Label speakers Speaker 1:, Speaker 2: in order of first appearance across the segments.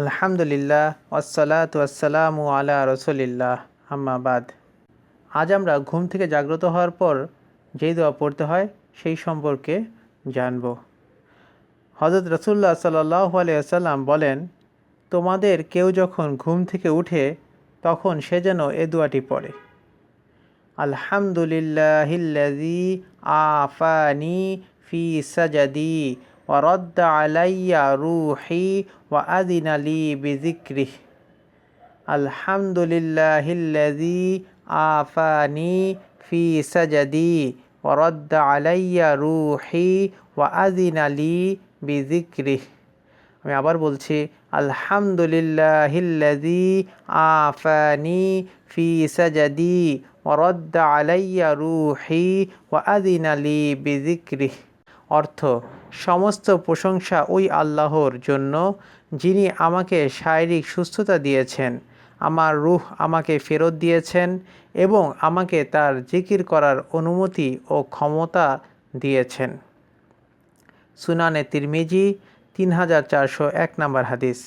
Speaker 1: আলহামদুলিল্লাহ ওয়াসালাত ওয়াসালামু আলা রসুলিল্লাহ। আম্মাবাদ আজ আমরা ঘুম থেকে জাগ্রত হওয়ার পর যেই দোয়া পড়তে হয় সেই সম্পর্কে জানব। হজরত রসুল্লাহ সাল্লাহ আলিয়াল্লাম বলেন, তোমাদের কেউ যখন ঘুম থেকে উঠে, তখন সে যেন এ দোয়াটি পড়ে। আলহামদুলিল্লাহিল্লাজি আফানি ফি সাজাদি ওয়ারদ্দা আলাইয়া রুহি ওয়া আদিন আলী বিজিক্রিহ আলহামদুলিল্লাহিল্লাজি আফানি ফি সাজাদি ওয়ারদ্দা আলাইয়া রুহি ওয়া আদিন আলী আমি আবার বলছি আলহামদুলিল্লাহিল্লাজি আফানি ফি সাজাদি ওরদ্দ আলাইয়া রুহি ওয়া আদিন আলী বিজিক্রিহ অর্থ, সমস্ত প্রশংসা ওই আল্লাহর জন্য, যিনি আমাকে শারীরিক সুস্থতা দিয়েছেন, আমার রুহ আমাকে ফেরত দিয়েছেন এবং আমাকে তার জিকির করার অনুমতি ও ক্ষমতা দিয়েছেন। সুনানে তিরমিজি, তিন হাজার চারশো এক নম্বর হাদিস।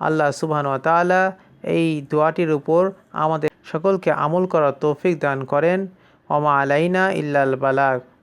Speaker 1: আল্লাহ সুবহান তালা এই দোয়াটির উপর আমাদের সকলকে আমল করার তৌফিক দান করেন। ওমা আলাইনা ইল্লাল বালাক